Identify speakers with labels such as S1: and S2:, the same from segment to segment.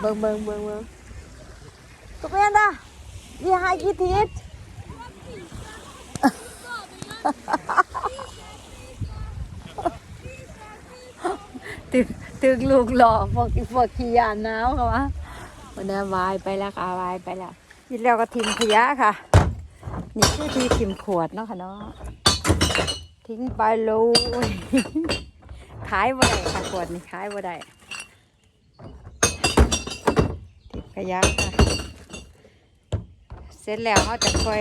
S1: เบิ่งเบิ่งเบิ่งเบิ่ง Kom igen då! Vi har gitt hit! ตึกตึกลูกหล่อพวกพวกขี้ยานหนาวค่ะวะวันนี้วายไปแล้วค่ะวายไปแล้วยินแล้วก็ทิ้งขยะค่ะ นี่คือที่ทิมขวดเนาะค่ะเนาะทิ้งไปเลยขายบ่ได้ค่ะขวดนี่ขายบ่ได้ ทิ้งขยะค่ะ เสร็จแล้วเขาจะค่อย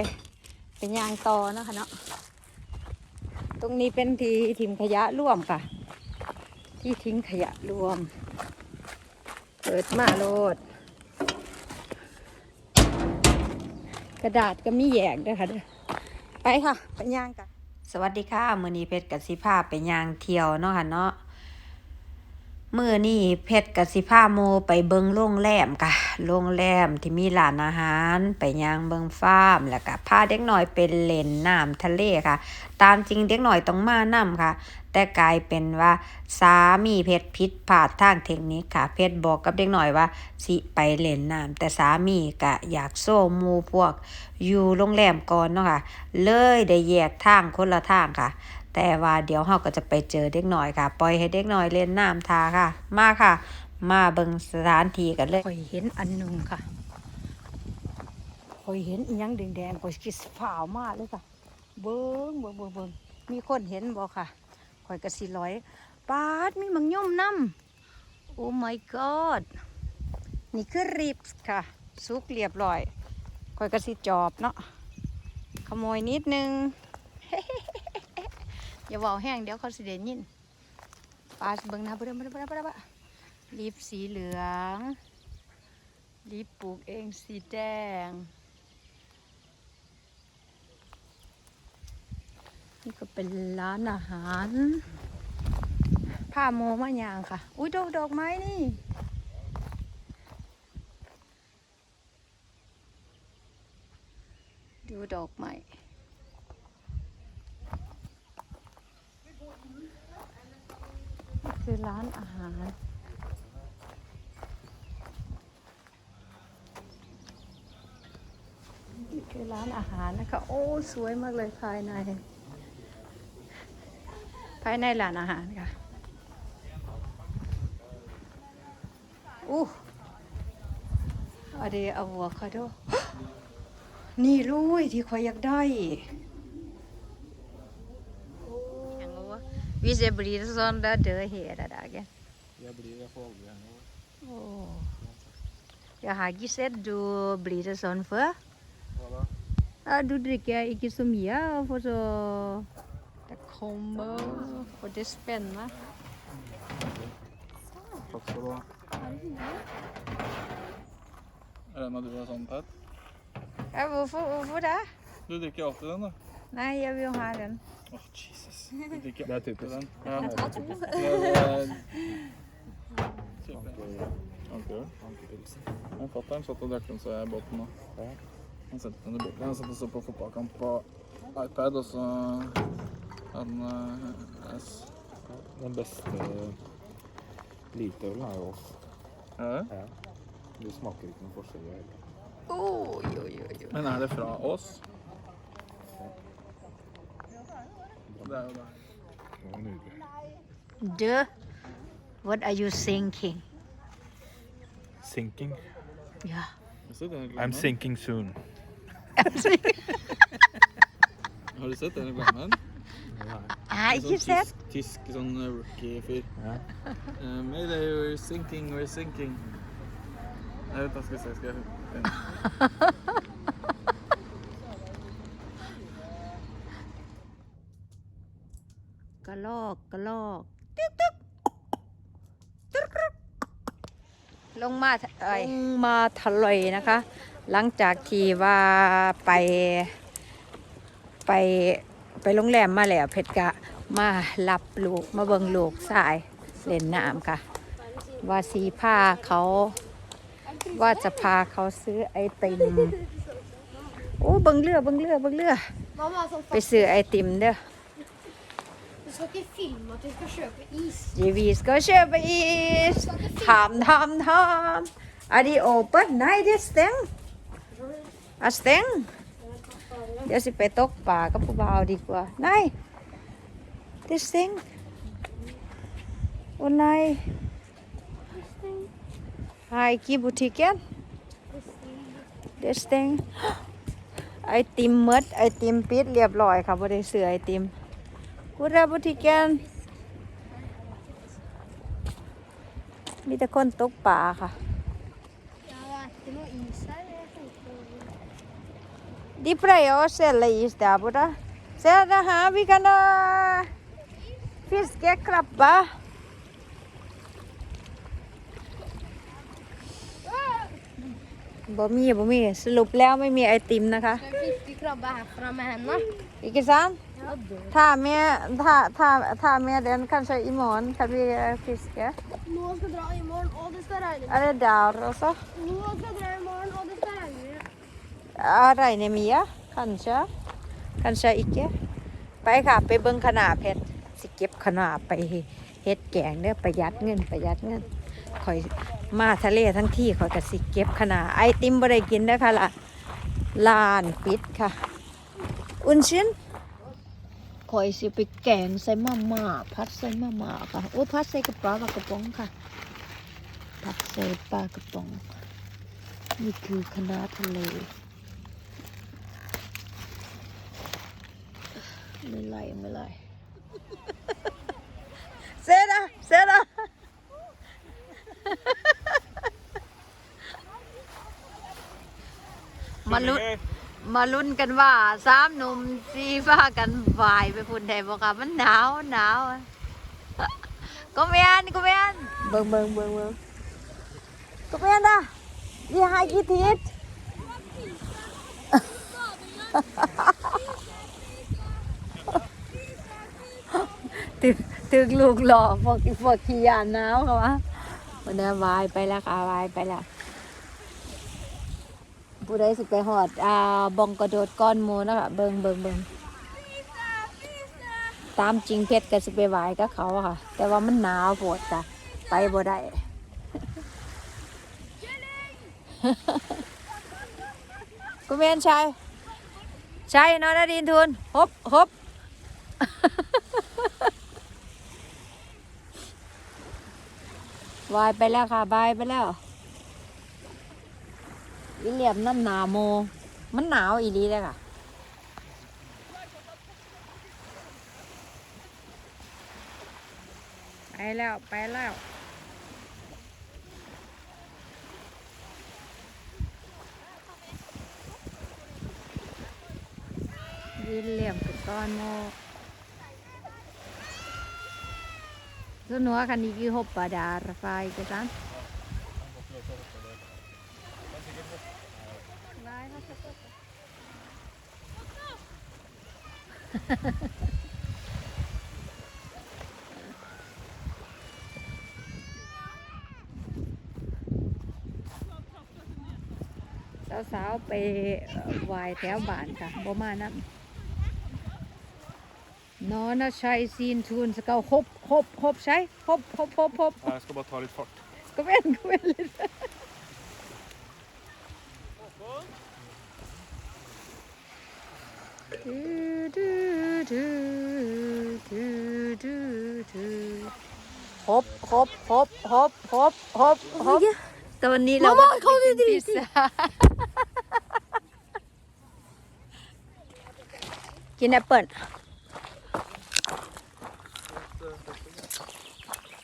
S1: ไปย่างต่อเนาะคะเนาะ ตรงนี้เป็นที่ทิมขยะร่วมค่ะ ที่ทิ้งขยะรวม เปิดมาโลด กระดาษก็มีแยกด้วยค่ะเด้อไปค่ะ ไปย่างกัน สวัสดีค่ะมือนีเพชรกับสิภาไปย่างเที่ยวเนาะค่ะเนาะ มื่อนี้เพชรกับสิภาโมไปเบิงโรงแรมค่ะโรงแรมที่มีร้านอาหาร ไปย่างเบิงฟาร์มแล้วก็พาเด็กหน่อยเป็นเล่นน้ำทะเลค่ะ ตามจริงเด็กหน่อยต้องมานํค่ะ แต่กลายเป็นว่าสามีเพชรผิดพลาดทางเทคนิคค่ะ เพชรบอกกับเด็กหน่อยว่าสิไปเล่นน้ำแต่สามีก็อยากโซ่มูพวกอยู่โรงแรมก่อนเนาะค่ะ เลยได้แยกทางคนละทางค่ะ แต่ว่าเดี๋ยวเราก็จะไปเจอเด็กหน่อยค่ะ ปล่อยให้เด็กหน่อยเล่นน้ำทาค่ะ มาค่ะ มาเบิ่งสถานที่กันเลยคอยเห็นอันนึงค่ะคอยเห็นอีหยังแดงๆคอยคิดฝ่าวมากเลยค่ะ เบิ่งเบิ่งเบิ่งเบิ่งมีคนเห็นบ่ค่ะคอยกระสิร้อยปาดมีมังย่อมน้ำโอ้ my god นี่คือริบส์ค่ะ สุกเรียบร้อยคอยกระสิจอบเนาะขโมยนิดนึง อย่าเว่าแห้งเดี๋ยวเขาสิเดนยินปลาเบิ่งนะเบิ่งเบิ่งเบิ่งเบิ่งเบิ่งลิปสีเหลือง ลิปปลูกเองสีแดง นี่ก็เป็นร้านอาหาร ผ้าโมมาอย่างค่ะ อุ้ยดอกดอกไม้นี่ดูดอกไม้ คือร้านอาหาร นี่คือร้านอาหารนะคะ โอ้ สวยมากเลยภายใน ภายในร้านอาหารค่ะอู้อะเดอะโวคาโดนี่ลุยที่ข่อยอยากได้ Hvis jeg blir sånn, da dør hele dagen.
S2: Jeg blir jeg får aldri
S1: henne. Oh. Jeg har ikke sett du blir sånn før. Hva
S2: da?
S1: Ja, du drikker ikke så mye, for så Det kommer, og det er spennende.
S2: Takk skal du ha. Jeg regner med du er sånn, Pat?
S1: Ja, hvorfor, hvorfor det?
S2: Du drikker alltid den, da.
S1: Nei, jeg vil ha den.
S2: Oh, Jesus.
S3: Det er
S2: typisk. Ja. Ankepølse. Fatter'n satt og drakk den så jeg i båten nå. Han sendte meg under båten. Han satt og så på fotballkamp på iPad, og så han uh, S.
S3: Den beste liteølen er jo oss.
S2: Ja.
S3: ja. Du smaker ikke noen forskjell i hele
S1: tatt.
S2: Men er det fra oss? Det er jo det.
S3: Det var nydelig.
S1: Du, what are you thinking?
S3: Sinking.
S1: Ja.
S2: Har du sett den
S3: I'm
S2: reklamen?
S3: sinking soon.
S2: Har du sett den reklamen?
S1: Jeg har
S2: En
S1: ikke
S2: sånn
S1: sett.
S2: Tysk, tysk sånn eh, rookie-fyr.
S3: Ja.
S2: Uh, Mayday, we're sinking, we're sinking. Jeg vet, jeg skal se, skal jeg finne.
S1: Cà lò, cà lò. Tức tức. Tức tức. ลงมาเอ้ยลงมาทะเลนะคะ หลังจากที่ว่าไป ไปไปโรงแรมมาแล้วเพชรกะมารับลูกมาเบิงลูกสายเล่นน้ำค่ะ ว่าสีผ้าเขาว่าจะพาเขาซื้อไอติม โอ้เบิงเรือเบิงเรือเบิงเรือ
S4: Mamma som
S1: ไปซื้อไอติมเด้อ
S4: Du ska inte filma att du ska köpa is.
S1: จีวีสก็เชื่อไปอีสทำทำทำ Are de open? Nei, det er stengt. Er stengt. เดี๋ยวสิไปตกปลากับผู้บ่าวดีกว่าไนายเดสเต็งโอ้นายไฮกีบุติเกนเดสเต็งไอติมหมดไอติมปิดเรียบร้อยค่ะบ่ได้เสือไอติม กูราบุติเกนมีแต่คนตกปลาค่ะ
S4: Jag har ätit någon is här. men jag tänkte-
S1: De pleier å selge is der borte. Se, det her vi kan uh, fiske krabber. บ่มีบ่มีสรุปแล้วไม่มีไอติมนะคะ
S4: En fiskekrabba här fram med henne.
S1: อีก sant?
S4: Ja, då.
S1: ถ้า med, ta, ta, ta med den kanskje i morgen kan vi eh, fiske.
S4: Noah ska dra imorgon och det ska regna.
S1: Er det der også?
S4: Noah ska dra imorgon og det skal regne.
S1: Ja, regner mye? Kanskje? Kanskje ikke? ไปค่ะไปเบิ่งขนาเพชรสิเก็บขนาไปเฮ็ดแกงเด้อประหยัดเงินประหยัดเงินคอยมาทะเลทั้งที่คอยก็สิเก็บขนาไอติมบ่ได้กินเด้อค่ะล่ะลานปิดค่ะ อุ่นชิ้น คอยสิไปแกงใส่มาม่าพัดใส่มาม่าค่ะ โอ้พัดใส่กระเป๋าปลากระป๋องค่ะผัดใส่ปลากระป๋อง นี่คือคณะทะเลไม่ไล่ไม่ไล่เสร็จแล้วเสร็จแล้วมาลุ้น มาลุ้นกันว่าสามหนุ่มสีฟ้ากันวายไปพุ่นใดบอกค่ะมันหนาวหนาวก็เมียนก็เมียนเบิ่งเบิ่งเบิ่งเบิ่งก็เมียนอะยี่ห้ากี่ทิศตึกตึกลูกหล่อพวกพวกขี้ยานหนาวเขาวะวันนี้วายไปแล้วค่ะวายไปแล้ว ผู้ใดสิไปหอดอ่าบองกระโดดก้อนหมูนะคะเบิงเบิงเบิงตามจริงเพชรก็สิไปวายกับเขาอะค่ะ แต่ว่ามันหนาวปวดจ้ะไปบ่ได้ กูเมนชัยชัยนอนดินทุนฮบฮบวายไปแล้วค่ะบายไปแล้ว อีเลี่ยมน้ำหนาโม มันหนาวอีดีเลยค่ะไปแล้ว ไปแล้วยืนเลี่ยมกับต้อนโมส่วนหัวคันนี้คือหบปาดาไฟกันจ้ะ jeg har sett det. S a o ไปเอ่อไหวายแถวบ้านค่ะบ่มานะนอนนะใช้ซีนทูนสเกาฮบฮบฮบใช้ฮบฮบฮบฮบ
S3: Ja, jag ska bara ta lite fart.
S1: Kom igjen, kom igjen litt. Du, du, du, du, du, du. Hopp, hopp, hopp, hopp, hopp, hopp, hopp. ตอนนี้เรา
S4: Mamma,
S1: ก็
S4: kom
S1: จะไป
S4: du
S1: กินพิซซ่ากินแอปเปิ้ล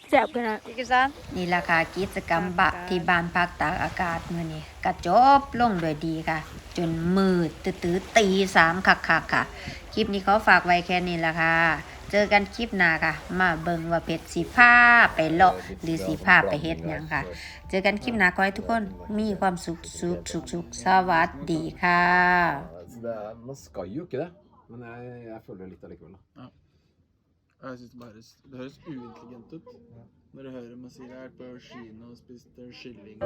S1: แซ่บขนาดอีกสันนี่ละค่ะกิจกรรมบะที่บ้านพักตากอากาศมื้อนี้ก็จบลงด้วยดีค่ะ จนมืดตื้อๆตีสามคักๆค่ะ คลิปนี้ขอฝากไว้แค่นี้ละค่ะ เจอกันคลิปหน้าค่ะ มาเบิ่งว่าเพชรสีผ้าไปเลาะหรือสีผ้าไปเฮ็ดหยังค่ะ เจอกันคลิปหน้าขอให้ทุกคนมีความสุขสุขสุขสุขสวัสดีค่ะ
S5: Det er, man skal jo ikke det, men jeg, jeg føler det litt allikevel. da.
S2: Og jeg synes bare det høres uintelligent ut. Når du hører man sier jeg har vært på kino og spist kylling.